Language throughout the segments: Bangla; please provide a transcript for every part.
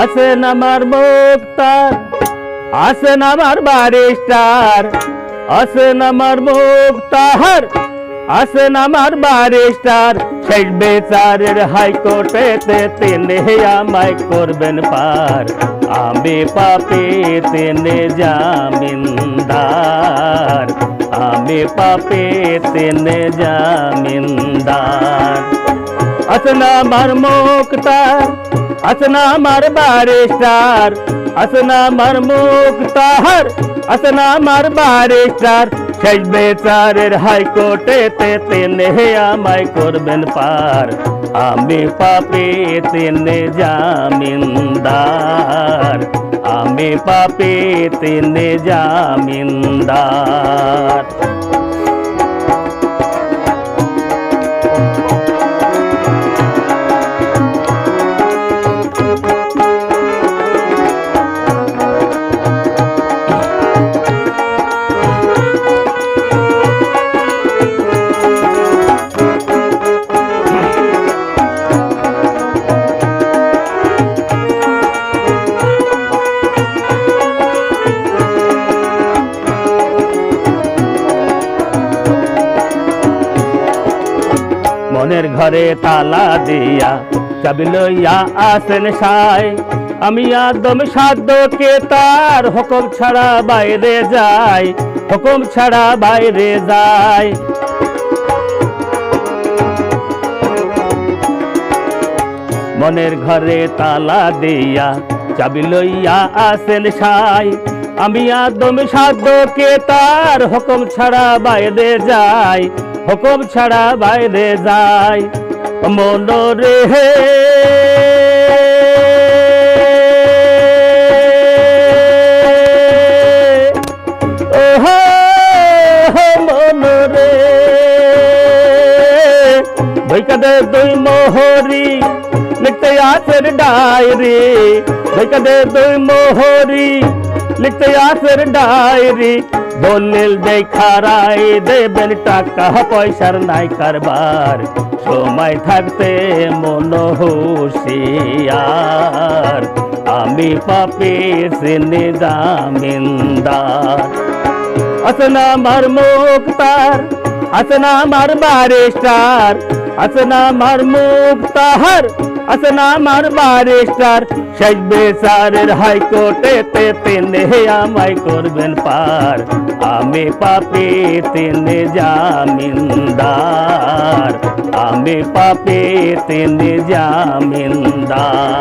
আছেন আমার মুক্তার আছেন আমার বারিস্টার আছেন আমার মুক্তার আছেন আমার বারিস্টার শেষ বেচারের হাইকোর্টেতে তিনি আমায় করবেন পার। আমি পাপি, তিনি জামিনদার। আমি পাপি, তিনি জামিনদার। আসনা আমার মুক্তার আসনা আমার বারিস্টার আসনা আমার মুক্তার আসনা আমার বারিস্টার শেষ বেচারের হাইকোর্টেতে তিনি আমায় করবেন পার। আমি পাপি তিনি জামিনদার। আমি পাপি তিনি জামিনদার। মনের ঘরে তালা দিয়া, চাবি লইয়া আসেন সাই। আমি আদম সাধ্যকে তার হুকুম ছাড়া বাইরে যাই, হুকুম ছাড়া বাইরে যাই। মনের ঘরে তালা দিয়া, চাবি লইয়া আসেন সাই। আমি আদম সাধ্যকে তার হুকুম ছাড়া বাইরে যাই হুকুম ছাড়া বাইরে হে। ওহো মনরে বৈকাদে দুই মোহরি, লিখতে আছের ডায়রি। বৈকাদে দুই মোহরি, লিখতে আছের ডায়রি। দলিল দেখা রায় দেবেন টাকা, পয়সার নাই কারবার। সময় থাকতে মন হুশিয়ার। আমি পাপি সিনে জামিনদার। আসনা আমার মুক্তার আসনা আমার বারিস্টার আসনা আমার মুক্তার আসনা আমার বারিস্টার শেষ বেচারের হাইকোর্টেতে তিনি আমায় করবেন পার। আমি পাপি তিনি জামিনদার। আমি পাপি তিনি জামিনদার।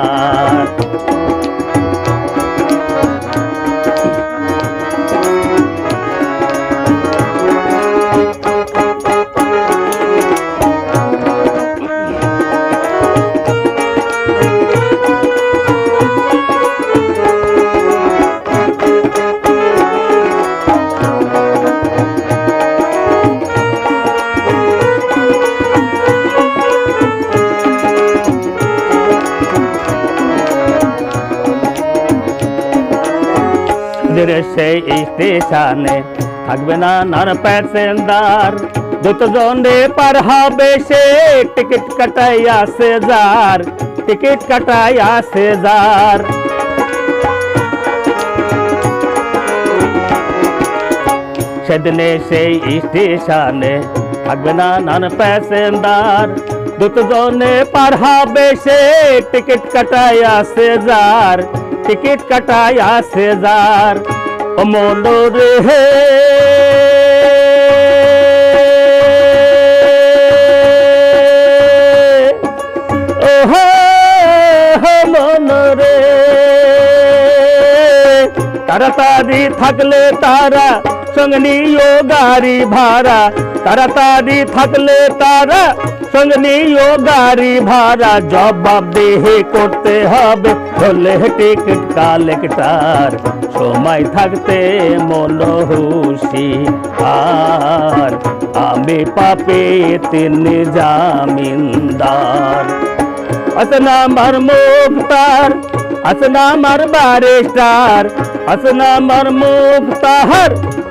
আমাদের সেই স্টেশনে থাকবে না নার প্যাসেঞ্জার দুজনে পার হবে সে। টিকিট কাটাই আসে যার। টিকিট কাটাই আসে যার। সেদিনে সেই স্টেশনে থাকবে না নান প্যাসেঞ্জার দুজনে পার হবে সে। টিকিট কাটাই আসে যার ও মনোরে হে। তাড়াতাড়ি থাকলে তারা সঙ্গে নিও গাড়ি ভাড়া। তাড়াতাড়ি থাকলে তারা সঙ্গে নিও গাড়ি ভাড়া জবাব দেহে করতে হবে। হলে টিকিট কালেক্টার, সময় থাকতে মন হুশি আর আমি পাপে তিনি জামিনদার। আসনা আমার মুক্তার আসনা আমার বারিস্টার আসনা আমার মুক্তার।